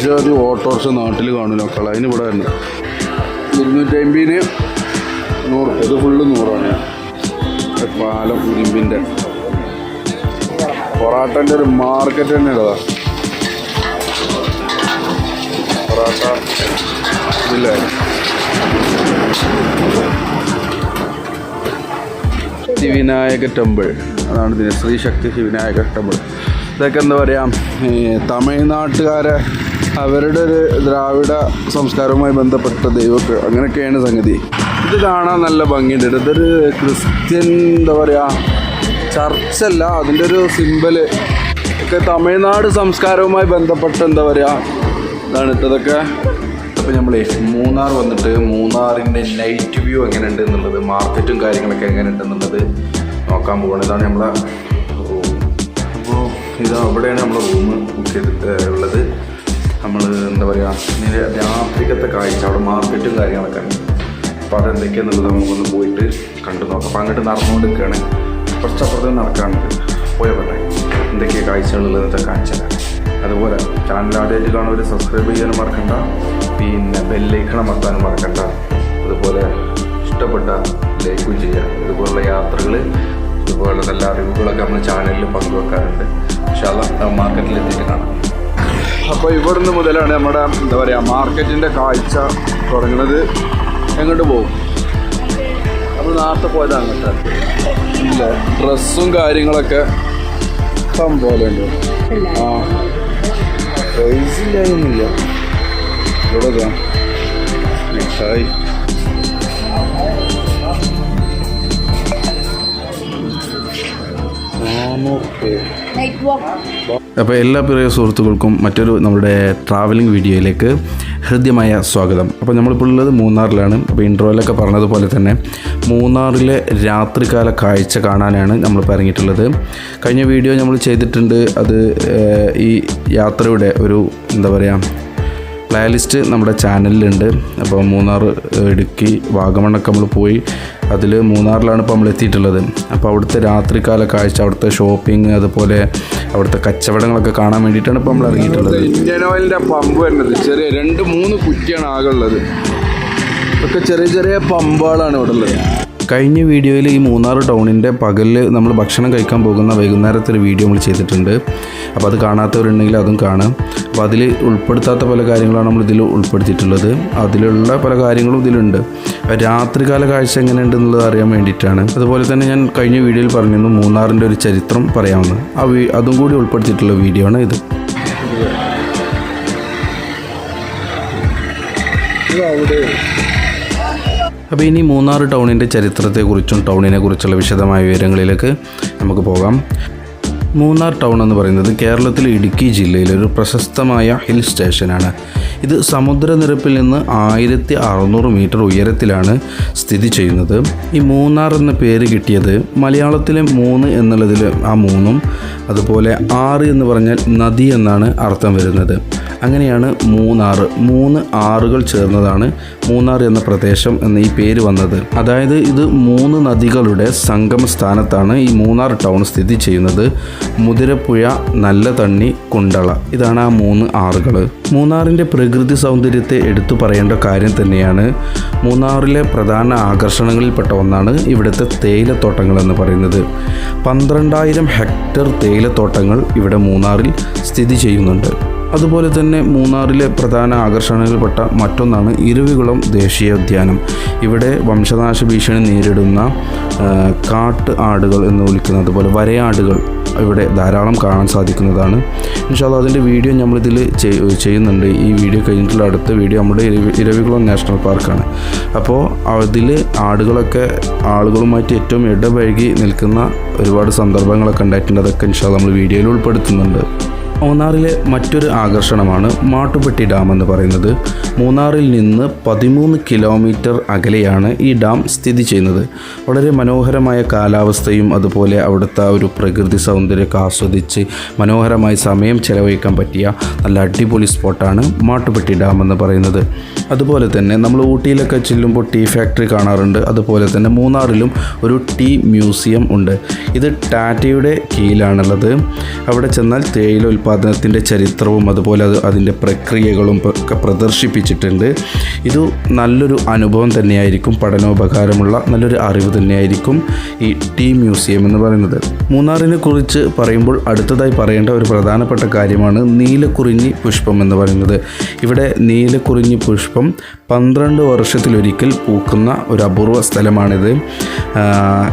ഇജാതി autorickshaw നാട്ടിൽ കാണുമല്ലോ മക്കളെ. അതിന് ഇവിടെ തന്നെ. ഇരുന്നൂറ്റി അമ്പതിന് നൂറ്. ഇത് ഫുള്ള് നൂറാണ്. പാലം ഇരുമ്പിന്റെ പൊറാട്ടന്റെ ഒരു മാർക്കറ്റ് തന്നെ ഉള്ളതാ. പൊറാട്ട ഇല്ലേ? ശിവിനായക ടെമ്പിൾ അതാണ് ഇതിന് ശ്രീശക്തി ശിവിനായക ടെമ്പിൾ ഇതൊക്കെ എന്താ പറയുക തമിഴ്നാട്ടുകാരെ അവരുടെ ഒരു ദ്രാവിഡ സംസ്കാരവുമായി ബന്ധപ്പെട്ട ദൈവമൊക്കെ അങ്ങനെയൊക്കെയാണ് സംഗതി. ഇത് കാണാൻ നല്ല ഭംഗിയുണ്ട്. ഇതൊരു ക്രിസ്ത്യൻ എന്താ പറയുക ചർച്ചല്ല അതിന്റെ ഒരു സിമ്പൽ ഒക്കെ തമിഴ്നാട് സംസ്കാരവുമായി ബന്ധപ്പെട്ട എന്താ പറയുക ഇതാണ് ഇട്ടതൊക്കെ. അപ്പോൾ നമ്മൾ മൂന്നാർ വന്നിട്ട് മൂന്നാറിന്റെ നൈറ്റ് വ്യൂ എങ്ങനെ ഉണ്ട് എന്നുള്ളത് മാർക്കറ്റും കാര്യങ്ങളൊക്കെ എങ്ങനെ എന്നുള്ളത് നോക്കാൻ പോകണം ഇതാണ് നമ്മളെ അപ്പോൾ ഇത് അവിടെയാണ് നമ്മളെ റൂം ബുക്ക് ചെയ്തിട്ട് ഉള്ളത്. നമ്മൾ എന്താ പറയുക രാത്രിക്കത്തെ കാഴ്ച അവിടെ മാർക്കറ്റും കാര്യങ്ങളൊക്കെ ഉണ്ട്. അപ്പോൾ അതെന്തൊക്കെയാണെന്നുള്ളത് നമുക്കൊന്ന് പോയിട്ട് കണ്ടു നോക്കാം. അപ്പോൾ അങ്ങോട്ട് നടന്നുകൊണ്ട് നിൽക്കുകയാണ് കുറച്ചപ്പുറത്ത് നടക്കാനുണ്ട്. പോയ പറ്റേ എന്തൊക്കെയാണ് കാഴ്ചകളുള്ളത് കാണിച്ചു തരാം അതുപോലെ ചാനൽ ആദ്യമായിട്ട് കാണുന്നവർ സബ്സ്ക്രൈബ് ചെയ്യാനും മറക്കണ്ട. പിന്നെ ബെല്ലൈക്കണം മറക്കാനും മറക്കണ്ട. അതുപോലെ ഇഷ്ടപ്പെട്ട ലൈക്കും ചെയ്യുക. ഇതുപോലുള്ള യാത്രകൾ ഇതുപോലുള്ള നല്ല അറിവുകളൊക്കെ നമ്മൾ ചാനലിൽ പങ്കുവെക്കാറുണ്ട്. പക്ഷേ അത് മാർക്കറ്റിൽ എത്തിയിട്ട് കാണാം. അപ്പോൾ ഇവിടുന്ന് മുതലാണ് നമ്മുടെ എന്താ പറയുക മാർക്കറ്റിന്റെ കാഴ്ച തുടങ്ങുന്നത്. എങ്ങോട്ട് പോകും? നമ്മൾ നേരത്തെ പോയതാണ് ഇല്ല ഡ്രസ്സും കാര്യങ്ങളൊക്കെ ഇഷ്ടം പോലെ ഉണ്ട്. ആ പ്രൈസില്ലായിരുന്നില്ല ഇവിടെ മിഠായി. അപ്പോൾ എല്ലാ പ്രിയ സുഹൃത്തുക്കൾക്കും മറ്റൊരു നമ്മുടെ ട്രാവലിംഗ് വീഡിയോയിലേക്ക് ഹൃദ്യമായ സ്വാഗതം. അപ്പോൾ നമ്മളിപ്പോൾ ഉള്ളത് മൂന്നാറിലാണ്. അപ്പോൾ ഇൻട്രോയിലൊക്കെ പറഞ്ഞതുപോലെ തന്നെ മൂന്നാറിലെ രാത്രികാല കാഴ്ച കാണാനാണ് നമ്മളിപ്പോൾ ഇറങ്ങിയിട്ടുള്ളത്. കഴിഞ്ഞ വീഡിയോ നമ്മൾ ചെയ്തിട്ടുണ്ട്. അത് ഈ യാത്രയുടെ ഒരു എന്താ പറയുക പ്ലേലിസ്റ്റ് നമ്മുടെ ചാനലിലുണ്ട് അപ്പോൾ മൂന്നാർ ഇടുക്കി വാഗമണ്ണൊക്കെ നമ്മൾ പോയി അതിൽ മൂന്നാറിലാണ് ഇപ്പോൾ നമ്മൾ എത്തിയിട്ടുള്ളത് അപ്പോൾ അവിടുത്തെ രാത്രികാല കാഴ്ച അവിടുത്തെ ഷോപ്പിംഗ് അതുപോലെ അവിടുത്തെ കച്ചവടങ്ങളൊക്കെ കാണാൻ വേണ്ടിയിട്ടാണ് ഇപ്പോൾ നമ്മൾ ഇറങ്ങിയിട്ടുള്ളത്. ഇന്ത്യൻ ഓയിലിന്റെ പമ്പ് വരുന്നത് ചെറിയ രണ്ട് മൂന്ന് കുറ്റിയാണ് ആകെ ഉള്ളത്. ഇതൊക്കെ ചെറിയ ചെറിയ പമ്പുകളാണ് ഇവിടെ ഉള്ളത്. കഴിഞ്ഞ വീഡിയോയിൽ ഈ മൂന്നാർ ടൗണിന്റെ പകലിൽ നമ്മൾ ഭക്ഷണം കഴിക്കാൻ പോകുന്ന വൈകുന്നേരത്തെ ഒരു വീഡിയോ നമ്മൾ ചെയ്തിട്ടുണ്ട്. അപ്പോൾ അത് കാണാത്തവരുണ്ടെങ്കിൽ അതും കാണാം. അപ്പോൾ അതിൽ ഉൾപ്പെടുത്താത്ത പല കാര്യങ്ങളാണ് നമ്മൾ ഇതിൽ ഉൾപ്പെടുത്തിയിട്ടുള്ളത്. അതിലുള്ള പല കാര്യങ്ങളും ഇതിലുണ്ട്. രാത്രികാല കാഴ്ച എങ്ങനെയുണ്ട് എന്നുള്ളത് അറിയാൻ വേണ്ടിയിട്ടാണ്. അതുപോലെ തന്നെ ഞാൻ കഴിഞ്ഞ വീഡിയോയിൽ പറഞ്ഞിരുന്നു മൂന്നാറിന്റെ ഒരു ചരിത്രം പറയാമെന്ന്. ആ അതും കൂടി ഉൾപ്പെടുത്തിയിട്ടുള്ള വീഡിയോ ആണ് ഇത്. അവിടെ അപ്പോൾ ഇനി മൂന്നാർ ടൗണിന്റെ ചരിത്രത്തെക്കുറിച്ചും ടൗണിനെ കുറിച്ചുള്ള വിശദമായ വിവരങ്ങളിലേക്ക് നമുക്ക് പോകാം. മൂന്നാർ ടൗൺ എന്ന് പറയുന്നത് കേരളത്തിലെ ഇടുക്കി ജില്ലയിലെ ഒരു പ്രശസ്തമായ ഹിൽ സ്റ്റേഷനാണ്. ഇത് സമുദ്രനിരപ്പിൽ നിന്ന് ആയിരത്തി അറുന്നൂറ് മീറ്റർ ഉയരത്തിലാണ് സ്ഥിതി ചെയ്യുന്നത്. ഈ മൂന്നാർ എന്ന പേര് കിട്ടിയത് മലയാളത്തിലെ മൂന്ന് എന്നുള്ളതിൽ ആ മൂന്നും അതുപോലെ ആറ് എന്ന് പറഞ്ഞാൽ നദി എന്നാണ് അർത്ഥം വരുന്നത്. അങ്ങനെയാണ് മൂന്നാറ്. മൂന്ന് ആറുകൾ ചേർന്നതാണ്. മൂന്നാർ എന്ന പ്രദേശം എന്ന ഈ പേര് വന്നത്. അതായത് ഇത് മൂന്ന് നദികളുടെ സംഗമ സ്ഥാനത്താണ് ഈ മൂന്നാർ ടൗൺ സ്ഥിതി ചെയ്യുന്നത്. മുതിരപ്പുഴ നല്ല തണ്ണി കുണ്ടള. ഇതാണ് ആ മൂന്ന് ആറുകൾ. മൂന്നാറിന്റെ പ്രകൃതി സൗന്ദര്യത്തെ എടുത്തു പറയേണ്ട കാര്യം തന്നെയാണ്. മൂന്നാറിലെ പ്രധാന ആകർഷണങ്ങളിൽപ്പെട്ട ഒന്നാണ് ഇവിടുത്തെ തേയിലത്തോട്ടങ്ങൾ എന്ന് പറയുന്നത്. പന്ത്രണ്ടായിരം ഹെക്ടർ തേയിലത്തോട്ടങ്ങൾ ഇവിടെ മൂന്നാറിൽ സ്ഥിതി ചെയ്യുന്നുണ്ട്. അതുപോലെ തന്നെ മൂന്നാറിലെ പ്രധാന ആകർഷണങ്ങളിൽപ്പെട്ട മറ്റൊന്നാണ് ഇരുവികുളം ദേശീയോദ്യാനം ഇവിടെ വംശനാശ ഭീഷണി നേരിടുന്ന കാട്ട് ആടുകൾ എന്ന് വിളിക്കുന്നത് അതുപോലെ വരയാടുകൾ ഇവിടെ ധാരാളം കാണാൻ സാധിക്കുന്നതാണ്. ഇൻഷാല്ല അതിന്റെ വീഡിയോ നമ്മളിതിൽ ചെയ്- ചെയ്യുന്നുണ്ട്. ഈ വീഡിയോ കഴിഞ്ഞിട്ടുള്ള അടുത്ത വീഡിയോ നമ്മുടെ ഇരവികുളം നാഷണൽ പാർക്കാണ്. അപ്പോൾ അതിൽ ആടുകളൊക്കെ ആളുകളുമായിട്ട് ഏറ്റവും ഇടപഴകി നിൽക്കുന്ന ഒരുപാട് സന്ദർഭങ്ങളൊക്കെ ഉണ്ടായിട്ടുണ്ട്. അതൊക്കെ ഇൻഷാല്ല നമ്മൾ വീഡിയോയിൽ ഉൾപ്പെടുത്തുന്നുണ്ട്. മൂന്നാറിലെ മറ്റൊരു ആകർഷണമാണ് മാട്ടുപെട്ടി ഡാം എന്ന് പറയുന്നത്. മൂന്നാറിൽ നിന്ന് പതിമൂന്ന് കിലോമീറ്റർ അകലെയാണ് ഈ ഡാം സ്ഥിതി ചെയ്യുന്നത്. വളരെ മനോഹരമായ കാലാവസ്ഥയും അതുപോലെ അവിടുത്തെ ഒരു പ്രകൃതി സൗന്ദര്യമൊക്കെ ആസ്വദിച്ച് മനോഹരമായി സമയം ചെലവഴിക്കാൻ പറ്റിയ നല്ല അടിപൊളി സ്പോട്ടാണ് മാട്ടുപെട്ടി ഡാം എന്ന് പറയുന്നത്. അതുപോലെ തന്നെ നമ്മൾ ഊട്ടിയിലൊക്കെ ചെല്ലുമ്പോൾ ടീ ഫാക്ടറി കാണാറുണ്ട്. അതുപോലെ തന്നെ മൂന്നാറിലും ഒരു ടീ മ്യൂസിയം ഉണ്ട്. ഇത് ടാറ്റയുടെ കീഴിലാണുള്ളത്. അവിടെ ചെന്നാൽ തേയില ഉൽപ്പാദനം ഉൽപ്പാദനത്തിന്റെ ചരിത്രവും അതുപോലെ അത് അതിന്റെ പ്രക്രിയകളും ഒക്കെ പ്രദർശിപ്പിച്ചിട്ടുണ്ട്. ഇത് നല്ലൊരു അനുഭവം തന്നെയായിരിക്കും പഠനോപകാരമുള്ള നല്ലൊരു അറിവ് തന്നെയായിരിക്കും ഈ ടി മ്യൂസിയം എന്ന് പറയുന്നത്. മൂന്നാറിനെ കുറിച്ച് പറയുമ്പോൾ അടുത്തതായി പറയേണ്ട ഒരു പ്രധാനപ്പെട്ട കാര്യമാണ് നീലക്കുറിഞ്ഞി പുഷ്പം എന്ന് പറയുന്നത്. ഇവിടെ നീലക്കുറിഞ്ഞി പുഷ്പം പന്ത്രണ്ട് വർഷത്തിലൊരിക്കൽ പൂക്കുന്ന ഒരു അപൂർവ സ്ഥലമാണിത്.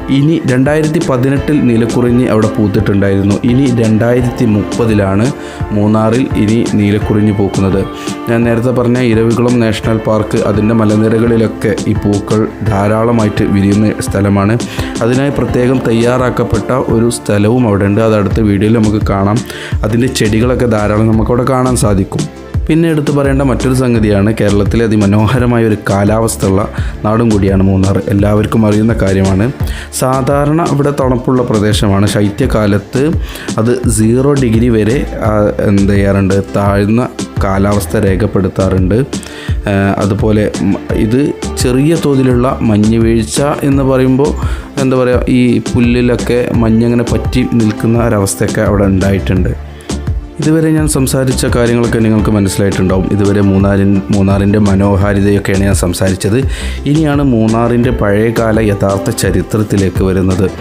ഇനി രണ്ടായിരത്തി പതിനെട്ടിൽ നീലക്കുറിഞ്ഞി അവിടെ പൂത്തിട്ടുണ്ടായിരുന്നു. ഇനി രണ്ടായിരത്തി മുപ്പതിലാണ് മൂന്നാറിൽ ഇനി നീലക്കുറിഞ്ഞ് പൂക്കുന്നത്. ഞാൻ നേരത്തെ പറഞ്ഞ ഇരവികുളം നാഷണൽ പാർക്ക് അതിന്റെ മലനിരകളിലൊക്കെ ഈ പൂക്കൾ ധാരാളമായിട്ട് വിരിയുന്ന സ്ഥലമാണ്. അതിനായി പ്രത്യേകം തയ്യാറാക്കപ്പെട്ട ഒരു സ്ഥലവും അവിടെ ഉണ്ട് അത് അടുത്ത വീഡിയോയിൽ നമുക്ക് കാണാം. അതിന്റെ ചെടികളൊക്കെ ധാരാളം നമുക്കവിടെ കാണാൻ സാധിക്കും. പിന്നെ എടുത്തു പറയേണ്ട മറ്റൊരു സംഗതിയാണ് കേരളത്തിലെ അതിമനോഹരമായ ഒരു കാലാവസ്ഥയുള്ള നാടും കൂടിയാണ് മൂന്നാർ. എല്ലാവർക്കും അറിയുന്ന കാര്യമാണ്. സാധാരണ ഇവിടെ തണുപ്പുള്ള പ്രദേശമാണ്. ശൈത്യകാലത്ത് അത് സീറോ ഡിഗ്രി വരെ എന്ത് ചെയ്യാറുണ്ട്? താഴ്ന്ന കാലാവസ്ഥ രേഖപ്പെടുത്താറുണ്ട്. അതുപോലെ ഇത് ചെറിയ തോതിലുള്ള മഞ്ഞ് വീഴ്ച എന്ന് പറയുമ്പോൾ എന്താ പറയുക ഈ പുല്ലിലൊക്കെ മഞ്ഞങ്ങനെ പറ്റി നിൽക്കുന്ന ഒരവസ്ഥയൊക്കെ അവിടെ ഉണ്ടായിട്ടുണ്ട്. ഇതുവരെ ഞാൻ സംസാരിച്ച കാര്യങ്ങളൊക്കെ നിങ്ങൾക്ക് മനസ്സിലായിട്ടുണ്ടാവും. ഇതുവരെ മൂന്നാറിൻ മൂന്നാറിന്റെ മനോഹാരിതയൊക്കെയാണ് ഞാൻ സംസാരിച്ചത്. ഇനിയാണ് മൂന്നാറിന്റെ പഴയകാല യഥാർത്ഥ ചരിത്രത്തിലേക്ക് വരുന്നത്.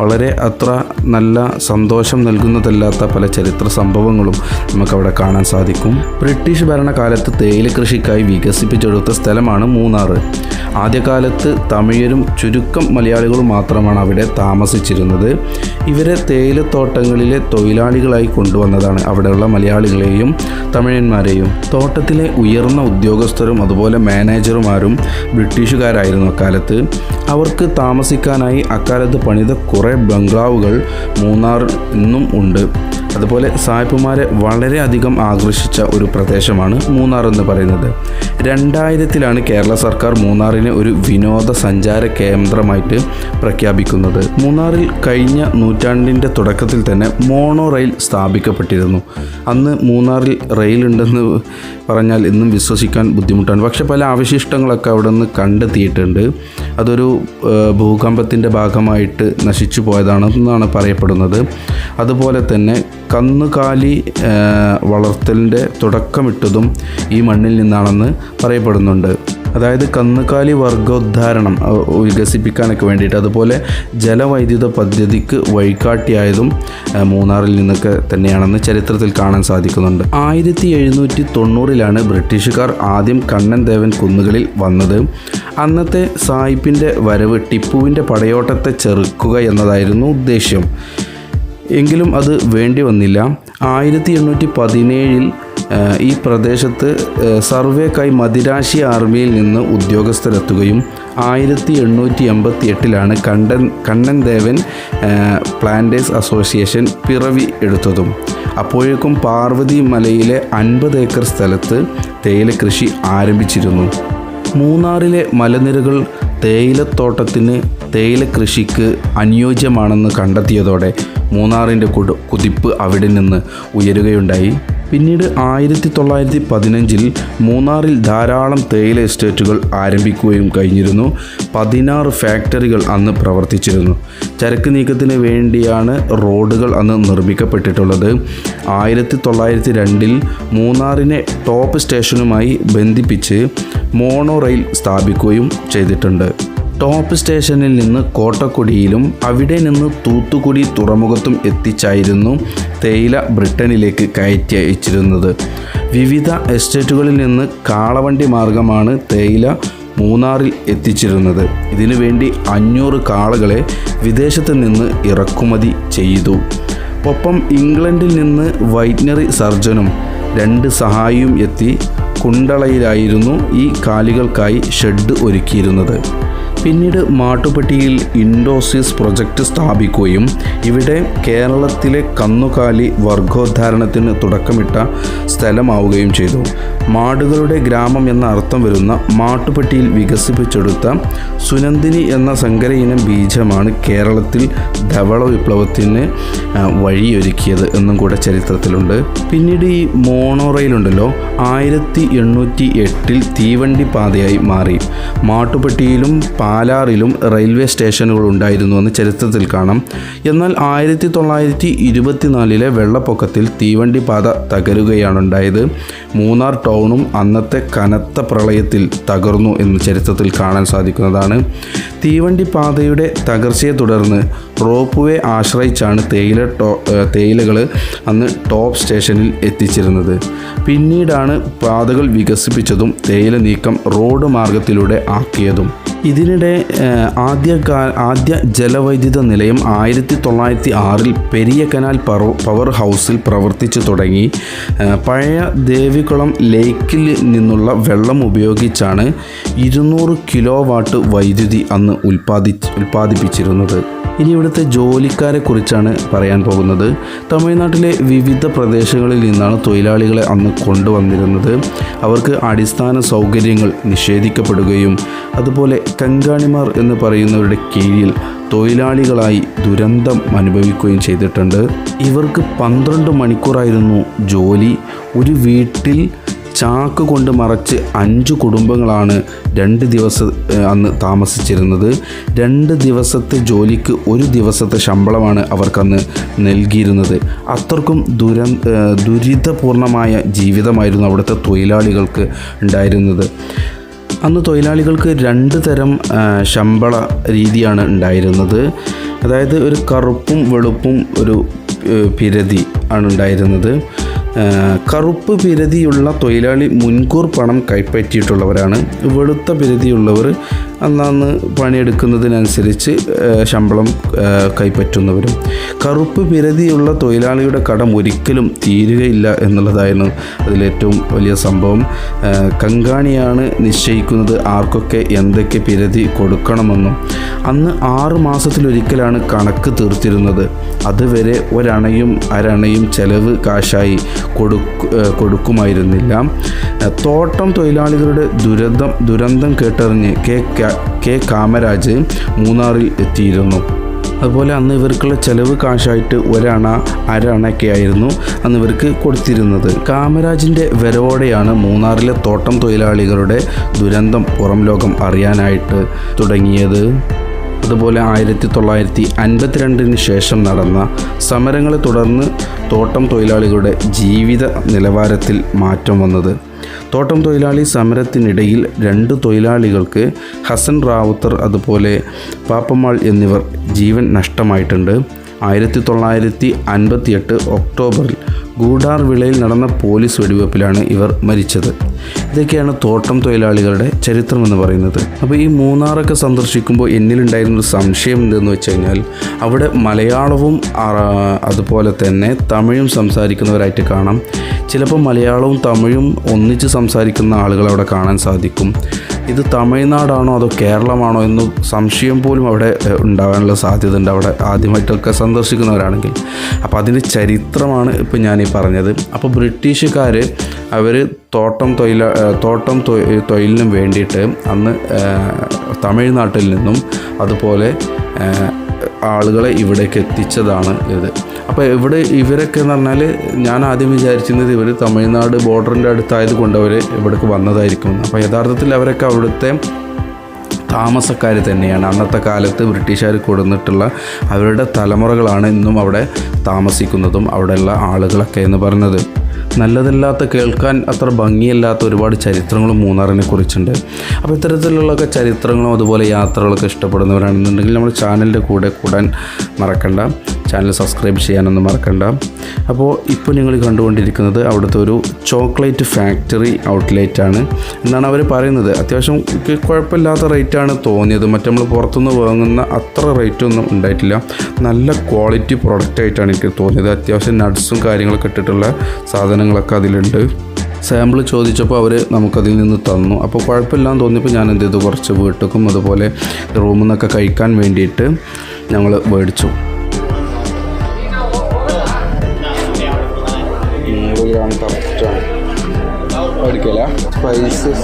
വളരെ അത്ര നല്ല സന്തോഷം നൽകുന്നതല്ലാത്ത പല ചരിത്ര സംഭവങ്ങളും നമുക്കവിടെ കാണാൻ സാധിക്കും. ബ്രിട്ടീഷ് ഭരണകാലത്ത് തേയില കൃഷിക്കായി വികസിപ്പിച്ചെടുത്ത സ്ഥലമാണ് മൂന്നാർ ആദ്യകാലത്ത് തമിഴരും ചുരുക്കം മലയാളികളും മാത്രമാണ് അവിടെ താമസിച്ചിരുന്നത്. ഇവരെ തേയിലത്തോട്ടങ്ങളിലെ തൊഴിലാളികളായി കൊണ്ടുവന്നതാണ് അവിടെയുള്ള മലയാളികളെയും തമിഴന്മാരെയും തോട്ടത്തിലെ ഉയർന്ന ഉദ്യോഗസ്ഥരും അതുപോലെ മാനേജർമാരും ബ്രിട്ടീഷുകാരായിരുന്നു അക്കാലത്ത്. അവർക്ക് താമസിക്കാനായി അക്കാലത്ത് പണിത കുറേ ബംഗ്ലാവുകൾ മൂന്നാർ ഇന്നും ഉണ്ട്. അതുപോലെ സായിപ്പുമാരെ വളരെയധികം ആകർഷിച്ച ഒരു പ്രദേശമാണ് മൂന്നാർ എന്ന് പറയുന്നത്. രണ്ടായിരത്തിലാണ് കേരള സർക്കാർ മൂന്നാറിനെ ഒരു വിനോദസഞ്ചാര കേന്ദ്രമായിട്ട് പ്രഖ്യാപിക്കുന്നത്. മൂന്നാറിൽ കഴിഞ്ഞ നൂറ്റാണ്ടിന്റെ തുടക്കത്തിൽ തന്നെ മോണോ റെയിൽ സ്ഥാപിക്കപ്പെട്ടിരുന്നു. അന്ന് മൂന്നാറിൽ റെയിൽ ഉണ്ടെന്ന് പറഞ്ഞാൽ ഇന്നും വിശ്വസിക്കാൻ ബുദ്ധിമുട്ടാണ്. പക്ഷെ പല അവശിഷ്ടങ്ങളൊക്കെ അവിടെ നിന്ന് കണ്ടെത്തിയിട്ടുണ്ട്. അതൊരു ഭൂകമ്പത്തിന്റെ ഭാഗമായിട്ട് നശിച്ചു പോയതാണെന്നാണ് പറയപ്പെടുന്നത്. അതുപോലെ തന്നെ കന്നുകാലി വളർത്തലിന്റെ തുടക്കമിട്ടതും ഈ മണ്ണിൽ നിന്നാണെന്ന് പറയപ്പെടുന്നുണ്ട്. അതായത് കന്നുകാലി വർഗോദ്ധാരണം വികസിപ്പിക്കാനൊക്കെ വേണ്ടിയിട്ട്. അതുപോലെ ജലവൈദ്യുത പദ്ധതിക്ക് വഴികാട്ടിയായതും മൂന്നാറിൽ നിന്നൊക്കെ തന്നെയാണെന്ന് ചരിത്രത്തിൽ കാണാൻ സാധിക്കുന്നുണ്ട്. ആയിരത്തി എഴുന്നൂറ്റി തൊണ്ണൂറിലാണ് ബ്രിട്ടീഷുകാർ ആദ്യം കണ്ണൻ ദേവൻ കുന്നുകളിൽ വന്നത്. അന്നത്തെ സായിപ്പിന്റെ വരവ് ടിപ്പുവിന്റെ പടയോട്ടത്തെ ചെറുക്കുക എന്നതായിരുന്നു ഉദ്ദേശ്യം. എങ്കിലും അത് വേണ്ടി വന്നില്ല. ആയിരത്തി എണ്ണൂറ്റി പതിനേഴിൽ ഈ പ്രദേശത്ത് സർവേക്കായി മദിരാശി ആർമിയിൽ നിന്ന് ഉദ്യോഗസ്ഥരെത്തുകയും ആയിരത്തി എണ്ണൂറ്റി എൺപത്തി എട്ടിലാണ് കണ്ടൻ കണ്ണൻ ദേവൻ പ്ലാന്റേഴ്സ് അസോസിയേഷൻ പിറവി എടുത്തതും. അപ്പോഴേക്കും പാർവതി മലയിലെ അൻപത് ഏക്കർ സ്ഥലത്ത് തേയില കൃഷി ആരംഭിച്ചിരുന്നു. മൂന്നാറിലെ മലനിരകൾ തേയിലത്തോട്ടത്തിന് തേയില കൃഷിക്ക് അനുയോജ്യമാണെന്ന് കണ്ടെത്തിയതോടെ മൂന്നാറിന്റെ കുട കുതിപ്പ് അവിടെ നിന്ന് ഉയരുകയുണ്ടായി. പിന്നീട് ആയിരത്തി തൊള്ളായിരത്തി പതിനഞ്ചിൽ മൂന്നാറിൽ ധാരാളം തേയില എസ്റ്റേറ്റുകൾ ആരംഭിക്കുകയും കഴിഞ്ഞിരുന്നു. പതിനാറ് ഫാക്ടറികൾ അന്ന് പ്രവർത്തിച്ചിരുന്നു. ചരക്ക് നീക്കത്തിന് വേണ്ടിയാണ് റോഡുകൾ അന്ന് നിർമ്മിക്കപ്പെട്ടിട്ടുള്ളത്. ആയിരത്തി തൊള്ളായിരത്തി രണ്ടിൽ മൂന്നാറിനെ ടോപ്പ് സ്റ്റേഷനുമായി ബന്ധിപ്പിച്ച് മോണോ റെയിൽ സ്ഥാപിക്കുകയും ചെയ്തിട്ടുണ്ട്. ടോപ്പ് സ്റ്റേഷനിൽ നിന്ന് കോട്ടക്കുടിയിലും അവിടെ നിന്ന് തൂത്തുക്കുടി തുറമുഖത്തും എത്തിച്ചായിരുന്നു തേയില ബ്രിട്ടനിലേക്ക് കയറ്റി അയച്ചിരുന്നത്. വിവിധ എസ്റ്റേറ്റുകളിൽ നിന്ന് കാളവണ്ടി മാർഗമാണ് തേയില മൂന്നാറിൽ എത്തിച്ചിരുന്നത്. ഇതിനുവേണ്ടി അഞ്ഞൂറ് കാളകളെ വിദേശത്ത് നിന്ന് ഇറക്കുമതി ചെയ്തു. ഒപ്പം ഇംഗ്ലണ്ടിൽ നിന്ന് വൈറ്റ്നറി സർജനും രണ്ട് സഹായിയും എത്തി കുണ്ടളയിലായിരുന്നു ഈ കാലികൾക്കായി ഷെഡ് ഒരുക്കിയിരുന്നത്. പിന്നീട് മാട്ടുപ്പെട്ടിയിൽ ഇൻഡോസിസ് പ്രൊജക്റ്റ് സ്ഥാപിക്കുകയും ഇവിടെ കേരളത്തിലെ കന്നുകാലി വർഗോദ്ധാരണത്തിന് തുടക്കമിട്ട സ്ഥലമാവുകയും ചെയ്തു. മാടുകളുടെ ഗ്രാമം എന്ന അർത്ഥം വരുന്ന മാട്ടുപ്പെട്ടിയിൽ വികസിപ്പിച്ചെടുത്ത സുനന്ദിനി എന്ന സങ്കര ഇനം ബീജമാണ് കേരളത്തിൽ ധവള വിപ്ലവത്തിന് വഴിയൊരുക്കിയത് എന്നും കൂടെ ചരിത്രത്തിലുണ്ട്. പിന്നീട് ഈ മോണോ റെയിലുണ്ടല്ലോ ആയിരത്തി എണ്ണൂറ്റി എട്ടിൽ തീവണ്ടി പാതയായി മാറി. മാട്ടുപ്പെട്ടിയിലും പാലാറിലും റെയിൽവേ സ്റ്റേഷനുകൾ ഉണ്ടായിരുന്നു എന്ന് ചരിത്രത്തിൽ കാണാം. എന്നാൽ ആയിരത്തി തൊള്ളായിരത്തി ഇരുപത്തിനാലിലെ വെള്ളപ്പൊക്കത്തിൽ തീവണ്ടി പാത തകരുകയാണുണ്ടായത്. മൂന്നാർ ടൗണും അന്നത്തെ കനത്ത പ്രളയത്തിൽ തകർന്നു എന്ന് ചരിത്രത്തിൽ കാണാൻ സാധിക്കുന്നതാണ്. തീവണ്ടി പാതയുടെ തകർച്ചയെ തുടർന്ന് റോപ്പ് വേ ആശ്രയിച്ചാണ് തേയില ടോ തേയിലകൾ അന്ന് ടോപ്പ് സ്റ്റേഷനിൽ എത്തിച്ചിരുന്നത്. പിന്നീടാണ് പാതകൾ വികസിപ്പിച്ചതും തേയില നീക്കം റോഡ് മാർഗത്തിലൂടെ ആക്കിയതും. ഇതിനിടെ ആദ്യ ആദ്യ ജലവൈദ്യുത നിലയം ആയിരത്തി തൊള്ളായിരത്തി ആറിൽ പെരിയ കനാൽ പവർ ഹൗസിൽ പ്രവർത്തിച്ചു തുടങ്ങി. പഴയ ദേവികുളം ലേക്കിൽ നിന്നുള്ള വെള്ളം ഉപയോഗിച്ചാണ് ഇരുന്നൂറ് കിലോ വാട്ട് വൈദ്യുതി അന്ന് ഉൽപ്പാദി ഉൽപ്പാദിപ്പിച്ചിരുന്നത് ഇനി ഇവിടുത്തെ ജോലിക്കാരെ കുറിച്ചാണ് പറയാൻ പോകുന്നത്. തമിഴ്നാട്ടിലെ വിവിധ പ്രദേശങ്ങളിൽ നിന്നാണ് തൊഴിലാളികളെ അന്ന് കൊണ്ടുവന്നിരുന്നത്. അവർക്ക് അടിസ്ഥാന സൗകര്യങ്ങൾ നിഷേധിക്കപ്പെടുകയും അതുപോലെ കങ്കാണിമാർ എന്ന് പറയുന്നവരുടെ കീഴിൽ തൊഴിലാളികളായി ദുരന്തം അനുഭവിക്കുകയും ചെയ്തിട്ടുണ്ട്. ഇവർക്ക് പന്ത്രണ്ട് മണിക്കൂറായിരുന്നു ജോലി. ഒരു വീട്ടിൽ ചാക്ക് കൊണ്ട് മറച്ച് അഞ്ച് കുടുംബങ്ങളാണ് രണ്ട് ദിവസം അന്ന് താമസിച്ചിരുന്നത്. രണ്ട് ദിവസത്തെ ജോലിക്ക് ഒരു ദിവസത്തെ ശമ്പളമാണ് അവർക്കന്ന് നൽകിയിരുന്നത്. അത്രക്കും ദുര ദുരിതപൂർണമായ ജീവിതമായിരുന്നു അവിടുത്തെ തൊഴിലാളികൾക്ക് ഉണ്ടായിരുന്നത്. അന്ന് തൊഴിലാളികൾക്ക് രണ്ട് തരം ശമ്പള രീതിയാണ് ഉണ്ടായിരുന്നത്. അതായത് ഒരു കറുപ്പും വെളുപ്പും ഒരു പിരതി ആണ് ഉണ്ടായിരുന്നത്. കറുപ്പ് പിരതിയുള്ള തൊഴിലാളി മുൻകൂർ പണം കൈപ്പറ്റിയിട്ടുള്ളവരാണ്. വെളുത്ത പിരതിയുള്ളവർ അന്നന്ന് പണിയെടുക്കുന്നതിനനുസരിച്ച് ശമ്പളം കൈപ്പറ്റുന്നവരും കറുപ്പ് പിരതിയുള്ള തൊഴിലാളിയുടെ കടം ഒരിക്കലും തീരുകയില്ല എന്നുള്ളതായിരുന്നു അതിലേറ്റവും വലിയ സംഭവം. കങ്കാണിയാണ് നിശ്ചയിക്കുന്നത് ആർക്കൊക്കെ എന്തൊക്കെ പിരതി കൊടുക്കണമെന്നും അന്ന് ആറ് മാസത്തിലൊരിക്കലാണ് കണക്ക് തീർത്തിരുന്നത്. അതുവരെ ഒരണയും അരണയും ചെലവ് കാശായി കൊടുക്കു കൊടുക്കുമായിരുന്നില്ല. തോട്ടം തൊഴിലാളികളുടെ ദുരന്തം ദുരന്തം കേട്ടറിഞ്ഞ് കെ. ക- കാമരാജ് മൂന്നാറിൽ എത്തിയിരുന്നു. അതുപോലെ അന്ന് ഇവർക്കുള്ള ചെലവ് കാശായിട്ട് ഒരണ അരണയൊക്കെ ആയിരുന്നു അന്ന് ഇവർക്ക് കൊടുത്തിരുന്നത്. കാമരാജിന്റെ വരവോടെയാണ് മൂന്നാറിലെ തോട്ടം തൊഴിലാളികളുടെ ദുരന്തം പുറം ലോകം അറിയാനായിട്ട് തുടങ്ങിയത്. അതുപോലെ ആയിരത്തി തൊള്ളായിരത്തി അൻപത്തിരണ്ടിന് ശേഷം നടന്ന സമരങ്ങളെ തുടർന്ന് തോട്ടം തൊഴിലാളികളുടെ ജീവിത നിലവാരത്തിൽ മാറ്റം വന്നത് തോട്ടം തൊഴിലാളി സമരത്തിനിടയിൽ രണ്ട് തൊഴിലാളികൾക്ക് ഹസൻ റാവുത്തർ അതുപോലെ പാപ്പമാൾ എന്നിവർ ജീവൻ നഷ്ടമായിട്ടുണ്ട്. ആയിരത്തി തൊള്ളായിരത്തി അൻപത്തിയെട്ട് ഒക്ടോബറിൽ ഗൂഡാർ വിളയിൽ നടന്ന പോലീസ് വെടിവെപ്പിലാണ് ഇവർ മരിച്ചത്. ഇതൊക്കെയാണ് തോട്ടം തൊഴിലാളികളുടെ ചരിത്രം എന്ന് പറയുന്നത്. അപ്പോൾ ഈ മൂന്നാറൊക്കെ സന്ദർശിക്കുമ്പോൾ എന്നിലുണ്ടായിരുന്ന ഒരു സംശയം എന്തെന്ന് വെച്ച് കഴിഞ്ഞാൽ അവിടെ മലയാളവും അതുപോലെ തന്നെ തമിഴും സംസാരിക്കുന്നവരായിട്ട് കാണാം. ചിലപ്പോൾ മലയാളവും തമിഴും ഒന്നിച്ച് സംസാരിക്കുന്ന ആളുകൾ അവിടെ കാണാൻ സാധിക്കും. ഇത് തമിഴ്നാടാണോ അതോ കേരളമാണോ എന്ന് സംശയം പോലും അവിടെ ഉണ്ടാകാനുള്ള സാധ്യത ഉണ്ട് അവിടെ ആദ്യമായിട്ടൊക്കെ സന്ദർശിക്കുന്നവരാണെങ്കിൽ. അപ്പോൾ അതിന്റെ ചരിത്രമാണ് ഇപ്പോൾ ഞാൻ ഈ പറഞ്ഞത്. അപ്പോൾ ബ്രിട്ടീഷുകാർ അവർ തോട്ടം തൊഴില തോട്ടം തൊഴിലിനും വേണ്ടിയിട്ട് അന്ന് തമിഴ്നാട്ടിൽ നിന്നും അതുപോലെ ആളുകളെ ഇവിടേക്ക് എത്തിച്ചതാണ് ഇത്. അപ്പോൾ ഇവിടെ ഇവരൊക്കെ എന്ന് പറഞ്ഞാൽ ഞാൻ ആദ്യം വിചാരിച്ചിരുന്നത് ഇവർ തമിഴ്നാട് ബോർഡറിന്റെ അടുത്തായത് കൊണ്ട് അവർ ഇവിടേക്ക് വന്നതായിരിക്കും. അപ്പോൾ യഥാർത്ഥത്തിൽ അവരൊക്കെ അവിടുത്തെ താമസക്കാർ തന്നെയാണ്. അന്നത്തെ കാലത്ത് ബ്രിട്ടീഷുകാർ കൊടുന്നിട്ടുള്ള അവരുടെ തലമുറകളാണ് ഇന്നും അവിടെ താമസിക്കുന്നതും അവിടെയുള്ള ആളുകളൊക്കെ എന്ന് പറഞ്ഞത്. നല്ലതല്ലാത്ത കേൾക്കാൻ അത്ര ഭംഗിയല്ലാത്ത ഒരുപാട് ചരിത്രങ്ങളും മൂന്നാറിനെ കുറിച്ചുണ്ട്. അപ്പോൾ ഇത്തരത്തിലുള്ളൊക്കെ ചരിത്രങ്ങളും അതുപോലെ യാത്രകളൊക്കെ ഇഷ്ടപ്പെടുന്നവരാണെന്നുണ്ടെങ്കിൽ നമ്മുടെ ചാനലിന്റെ കൂടെ കൂടാൻ മറക്കണ്ട. ചാനൽ സബ്സ്ക്രൈബ് ചെയ്യാനൊന്നും മറക്കണ്ട. അപ്പോൾ ഇപ്പോൾ നിങ്ങൾ കണ്ടുകൊണ്ടിരിക്കുന്നത് അവിടുത്തെ ഒരു ചോക്ലേറ്റ് ഫാക്ടറി ഔട്ട്ലെറ്റ് ആണ് എന്നാണ് അവർ പറയുന്നത്. അത്യാവശ്യം കുഴപ്പമില്ലാത്ത റേറ്റാണ് തോന്നിയത്. മറ്റു നമ്മൾ പുറത്തുനിന്ന് വാങ്ങുന്ന അത്ര റേറ്റൊന്നും ഉണ്ടായിട്ടില്ല. നല്ല ക്വാളിറ്റി പ്രോഡക്റ്റ് ആയിട്ടാണ് എനിക്ക് തോന്നിയത്. അത്യാവശ്യം നട്ട്സും കാര്യങ്ങളൊക്കെ ഇട്ടിട്ടുള്ള സാധനങ്ങളൊക്കെ അതിലുണ്ട്. സാമ്പിൾ ചോദിച്ചപ്പോൾ അവർ നമുക്കതിൽ നിന്ന് തന്നു. അപ്പോൾ കുഴപ്പമില്ലാന്ന് തോന്നിയപ്പോൾ ഞാൻ എന്ത് ചെയ്തു? കുറച്ച് വീട്ടിലും അതുപോലെ റൂമിൽ നിന്നൊക്കെ കഴിക്കാൻ വേണ്ടിയിട്ട് ഞങ്ങൾ മേടിച്ചു. നൂറ് países.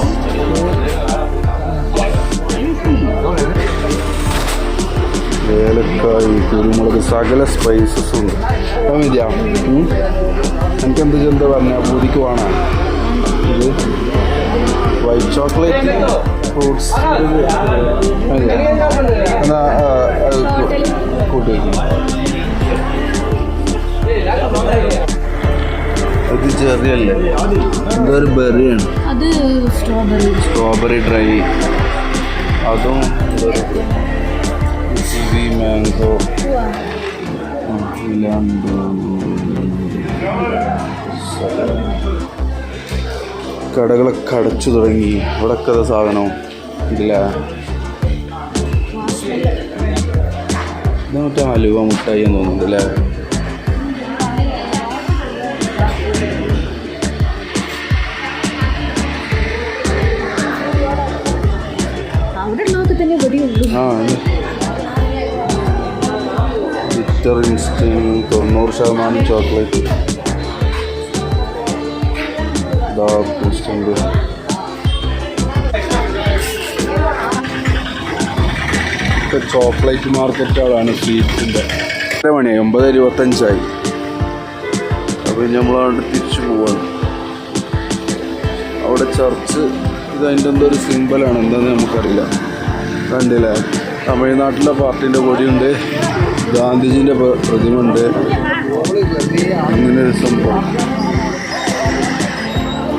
ഏലക്കായി കുരുമുളക് സകല സ്പൈസസ് ഉണ്ട് അപ്പം വിദ്യ എനിക്ക് എന്ത് ചെന്താ പറഞ്ഞ പൂതിക്ക് വേണം ഇത് വൈറ്റ് ചോക്ലേറ്റ് ഫ്രൂട്ട്സ് എന്നാ കൂട്ടി ഇത് ചെറിയല്ലേ ഇതൊരു ബെറിയാണ് അത് സ്ട്രോബെറി സ്ട്രോബെറി ഡ്രൈ അതും മാംഗോ കടകളൊക്കെ അടച്ചു തുടങ്ങി. ഇവിടൊക്കെ കഥ സാധനം. ഇല്ല. ഇത് മറ്റേ ഹലുവ മുട്ടായി എന്ന് തോന്നുന്നുണ്ട് അല്ലേ? ലിറ്റർ ഇൻസ്റ്റന്റ് തൊണ്ണൂറ് ശതമാനം ചോക്ലേറ്റ് ഇൻസ്റ്റന്റ് ചോക്ലേറ്റ് മാർക്കറ്റുകളാണ് സ്വീറ്റ്സിന്റെ എത്ര മണി ഒമ്പത് ഇരുപത്തഞ്ചായി. അപ്പോൾ നമ്മളവിടെ തിരിച്ചു പോവാണ്. അവിടെ ചർച്ച് ഇത് അതിന്റെ എന്തോ ഒരു സിമ്പിളാണ് എന്താണെന്ന് നമുക്കറിയില്ല. കണ്ടില്ലേ? തമിഴ്നാട്ടിലെ പാർട്ടിന്റെ കൊടിയുണ്ട് ഗാന്ധിജീന്റെ പ്ര- പ്രതിമ ഉണ്ട് അങ്ങനെ ഒരു സംഭവം.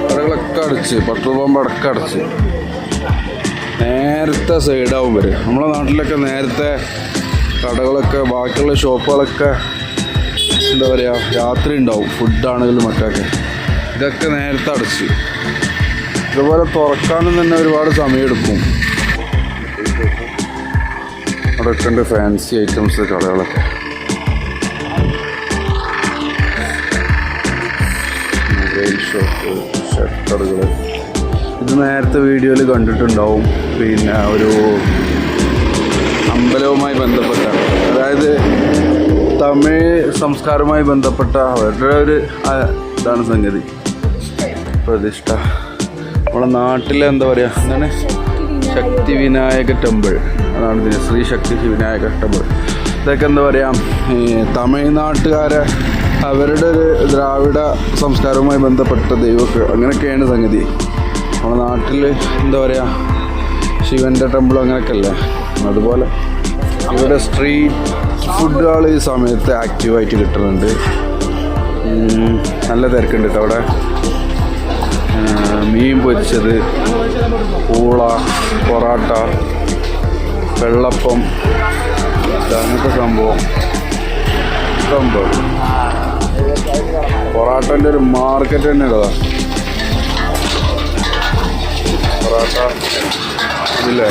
കടകളൊക്കെ അടച്ച് പെട്രോൾ പമ്പ് അടക്കം അടച്ച്. നേരത്തെ സൈഡാവും വരെ നമ്മളെ നാട്ടിലൊക്കെ നേരത്തെ കടകളൊക്കെ ബാക്കിയുള്ള ഷോപ്പുകളൊക്കെ എന്താ പറയുക രാത്രി ഉണ്ടാവും. ഫുഡാണെങ്കിലും മറ്റൊക്കെ. ഇതൊക്കെ നേരത്തെ അടച്ച്. ഇതുപോലെ തുറക്കാനും തന്നെ ഒരുപാട് സമയമെടുക്കും. അവിടെയൊക്കെ ഉണ്ട് ഫാൻസി ഐറ്റംസ് കടകളൊക്കെ. മൊബൈൽ ഷോപ്പ് ഷട്ടറുകൾ ഇത് നേരത്തെ വീഡിയോയിൽ കണ്ടിട്ടുണ്ടാവും. പിന്നെ ഒരു അമ്പലവുമായി ബന്ധപ്പെട്ട അതായത് തമിഴ് സംസ്കാരവുമായി ബന്ധപ്പെട്ട അവരുടെ ഒരു ഇതാണ് സംഗതി. പ്രതിഷ്ഠ. നമ്മുടെ നാട്ടിലെ എന്താ പറയുക എന്താണ് ശക്തി വിനായക ടെമ്പിൾ. അതാണ് ഇതിന് ശ്രീ ശക്തി വിനായക ടെമ്പിൾ. ഇതൊക്കെ എന്താ പറയുക ഈ തമിഴ്നാട്ടുകാരെ അവരുടെ ഒരു ദ്രാവിഡ സംസ്കാരവുമായി ബന്ധപ്പെട്ട ദൈവമൊക്കെ അങ്ങനെയൊക്കെയാണ് സംഗതി. നമ്മുടെ നാട്ടിൽ എന്താ പറയുക ശിവന്റെ ടെമ്പിൾ അങ്ങനെയൊക്കെ അല്ലേ അതുപോലെ ഇവിടെ സ്ട്രീറ്റ് ഫുഡുകൾ ഈ സമയത്ത് ആക്റ്റീവായിട്ട് കിട്ടുന്നുണ്ട്. നല്ല തിരക്കുണ്ട് കേട്ടോ അവിടെ. മീൻ പൊരിച്ചത് പൂള പൊറാട്ട വെള്ളപ്പം അങ്ങനത്തെ സംഭവം. സംഭവം. പൊറാട്ടന്റെ ഒരു മാർക്കറ്റ് തന്നെ ഉള്ളതാ. പൊറാട്ട ഇല്ലേ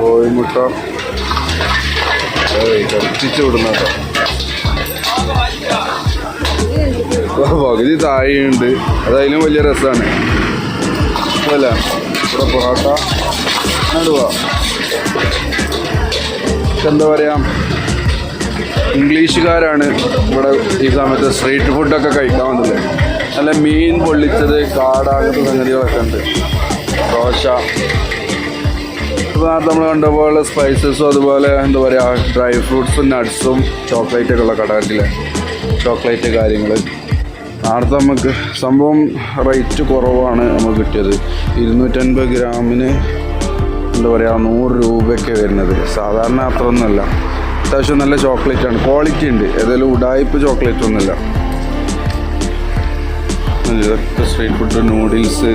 കോഴിമുട്ട. കത്തിച്ചു വിടുന്ന കേട്ടോ പകുതി താഴെയുണ്ട്. അതതിലും വലിയ രസമാണ് അല്ല? ഇവിടെ പൊറോട്ട. നടുവാ എന്താ പറയാ? ഇംഗ്ലീഷുകാരാണ് ഇവിടെ ഈ സമയത്ത് സ്ട്രീറ്റ് ഫുഡൊക്കെ കഴിക്കാൻ വന്നത്. നല്ല മീൻ പൊള്ളിച്ചത് കാട അങ്ങനത്തെ സംഗതികളൊക്കെ ഉണ്ട്. ദോശ. നമ്മൾ കണ്ട പോലെ സ്പൈസസും അതുപോലെ എന്താ പറയുക ഡ്രൈ ഫ്രൂട്ട്സും നട്ട്സും ചോക്ലേറ്റൊക്കെ ഉള്ള കടകളിലെ. ചോക്ലേറ്റ് കാര്യങ്ങൾ നേരത്തെ നമുക്ക് സംഭവം റേറ്റ് കുറവാണ് നമുക്ക് കിട്ടിയത്. ഇരുന്നൂറ്റൻപത് ഗ്രാമിന് എന്താ പറയുക നൂറ് രൂപയൊക്കെ വരുന്നത്. സാധാരണ അത്രയൊന്നുമല്ല. അത്യാവശ്യം നല്ല ചോക്ലേറ്റ് ആണ്. ക്വാളിറ്റി ഉണ്ട്. ഏതായാലും ഉടായ്പ ചോക്ലേറ്റ് ഒന്നുമില്ല. ഇതൊക്കെ സ്ട്രീറ്റ് ഫുഡ് നൂഡിൽസ്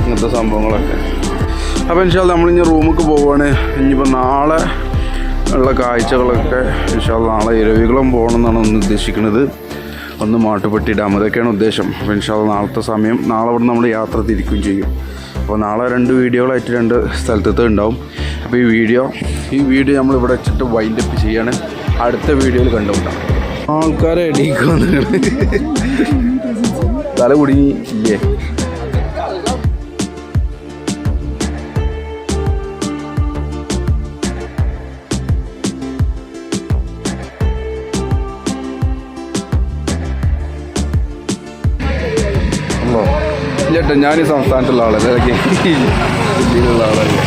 ഇങ്ങനത്തെ സംഭവങ്ങളൊക്കെ. അപ്പോൾ ഇൻഷാൽ നമ്മളിനി റൂമിലേക്ക് പോവുകയാണ് ഇനിയിപ്പോൾ നാളെ ഉള്ള കാഴ്ചകളൊക്കെ ഇൻഷാൽ നാളെ ഇരവികുളം പോകണമെന്നാണ് ഒന്ന് ഉദ്ദേശിക്കുന്നത്. ഒന്ന് മാട്ടുപെട്ടി ഡാം അതൊക്കെയാണ് ഉദ്ദേശം. അപ്പോൾ ഇൻഷാൽ നാളത്തെ സമയം നാളെ അവിടെ നമ്മൾ യാത്ര തിരിക്കുകയും ചെയ്യും. അപ്പോൾ നാളെ രണ്ട് വീഡിയോകളായിട്ട് രണ്ട് സ്ഥലത്തത്തെ ഉണ്ടാവും. അപ്പോൾ ഈ വീഡിയോ ഈ വീഡിയോ നമ്മൾ ഇവിടെ വെച്ചിട്ട് വൈൻഡ് അപ്പ് ചെയ്യാണ്. അടുത്ത വീഡിയോയിൽ കണ്ടുകൊണ്ടാണ് ആൾക്കാരെ എടീക്കുന്നു തല കുടുങ്ങി. ഇല്ലേ? ഞാൻ ഈ സംസ്ഥാനത്തുള്ള ആളല്ല? അതൊക്കെ ജില്ലയിലുള്ള ആളല്ല?